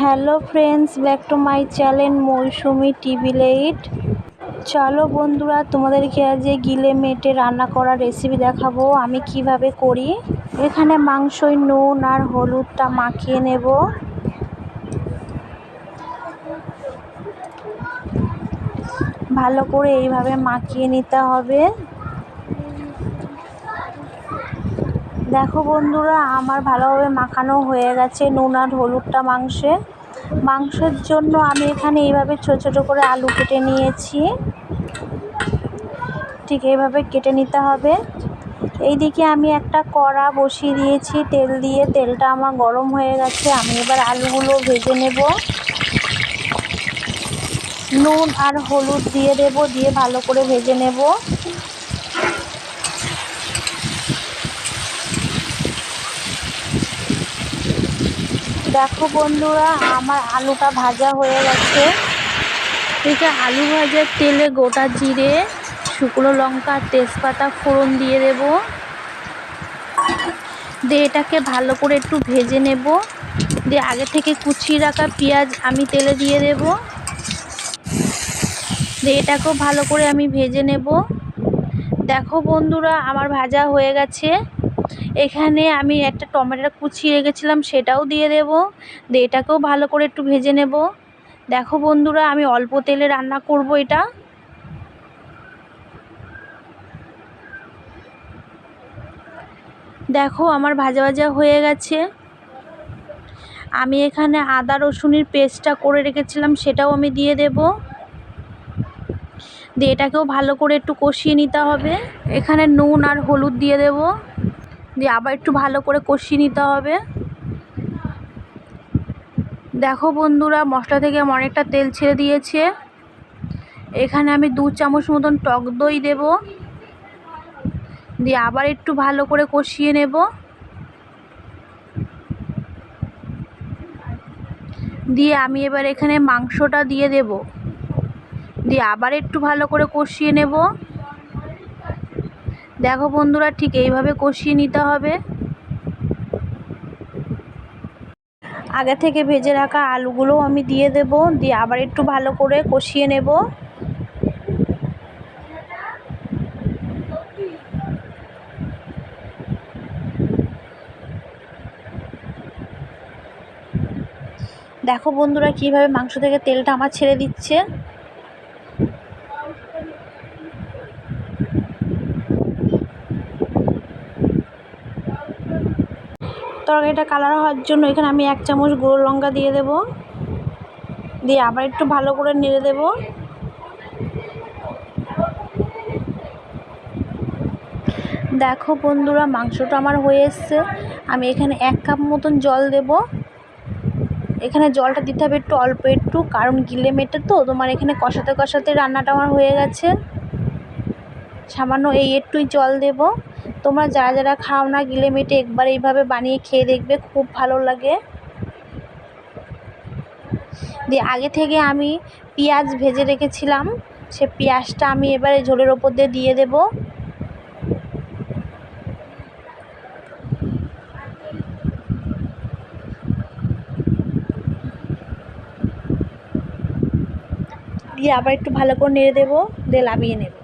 Hello friends, back to my channel Mousumi TV late চলো বন্ধুরা, তোমাদেরকে আজ গিলে মেটে রান্না করার রেসিপি দেখাবো। আমি কীভাবে করি? এখানে মাংসই নুন আর হলুদটা মাখিয়ে নেব। ভালো করে এইভাবে মাখিয়ে নিতে হবে। দেখো বন্ধুরা, আমার ভালোভাবে মাখানো হয়ে গেছে নুন আর হলুদটা মাংসে। মাংসের জন্য আমি এখানে এইভাবে ছোটো ছোটো করে আলু কেটে নিয়েছি। ঠিক এইভাবে কেটে নিতে হবে। এইদিকে আমি একটা কড়া বসিয়ে দিয়েছি, তেল দিয়ে। তেলটা আমার গরম হয়ে গেছে, আমি এবার আলুগুলো ভেজে নেব। নুন আর হলুদ দিয়ে দেব, দিয়ে ভালো করে ভেজে নেব। দেখো বন্ধুরা, আমার আলুটা ভাজা হয়ে গেছে। এটা আলু ভাজার তেলে গোটা জিরে, শুকনো লঙ্কা, তেজপাতা, ফোড়ন দিয়ে দেব। দিয়ে এটাকে ভালো করে একটু ভেজে নেব। দিয়ে আগে থেকে কুচিয়ে রাখা পেঁয়াজ আমি তেলে দিয়ে দেব। দিয়ে এটাকেও ভালো করে আমি ভেজে নেব। দেখো বন্ধুরা, আমার ভাজা হয়ে গেছে। এখানে আমি একটা টমেটো কুচিয়ে রেখেছিলাম, সেটাও দিয়ে দেব। দিয়ে এটাকেও ভালো করে একটু ভেজে নেব। দেখো বন্ধুরা, আমি অল্প তেলে রান্না করব এটা। দেখো আমার ভাজা ভাজা হয়ে গেছে। আমি এখানে আদা রসুনের পেস্টটা করে রেখেছিলাম, সেটাও আমি দিয়ে দেব। দিয়ে এটাকেও ভালো করে একটু কষিয়ে নিতে হবে। এখানে নুন আর হলুদ দিয়ে দেব। দিয়ে আবার একটু ভালো করে কষিয়ে নিতে হবে। দেখো বন্ধুরা, মশলা থেকে আমি অনেকটা তেল ছেড়ে দিয়েছে। এখানে আমি দু চামচ মতন টক দই দেব। দিয়ে আবার একটু ভালো করে কষিয়ে নেব। দিয়ে আমি এবার এখানে মাংসটা দিয়ে দেব। দিয়ে আবার একটু ভালো করে কষিয়ে নেব। দেখো বন্ধুরা, ঠিক এইভাবে কষিয়ে নিতে হবে। আগে থেকে ভেজে রাখা আলুগুলোও আমি দিয়ে দেব, দিয়ে আবার একটু ভালো করে কষিয়ে নেব। দেখো বন্ধুরা, কীভাবে মাংস থেকে তেলটা আমার ছেড়ে দিচ্ছে। তরকারিটা কালার হওয়ার জন্য এখানে আমি এক চামচ গুঁড়ো লঙ্কা দিয়ে দেব। দিয়ে আবার একটু ভালো করে নেড়ে দেব। দেখো বন্ধুরা, মাংসটা আমার হয়ে এসছে। আমি এখানে এক কাপ মতন জল দেব। এখানে জলটা দিতে হবে একটু অল্প একটু, কারণ গিলে মেটে তো, তোমার এখানে কষাতে কষাতে রান্নাটা আমার হয়ে গেছে। সামান্য এই একটুই জল দেব। তোমরা যারা যারা খাও না, গিলে মেটে একবার এইভাবে বানিয়ে খেয়ে দেখবে, খুব ভালো লাগে। দিয়ে আগে থেকে আমি পেঁয়াজ ভেজে রেখেছিলাম, সে পেঁয়াজটা আমি এবারে ঝোলের ওপর দিয়ে দিয়ে দেব। দিয়ে আবার একটু ভালো করে নেড়ে দেবো, দিয়ে লাভিয়ে নেব।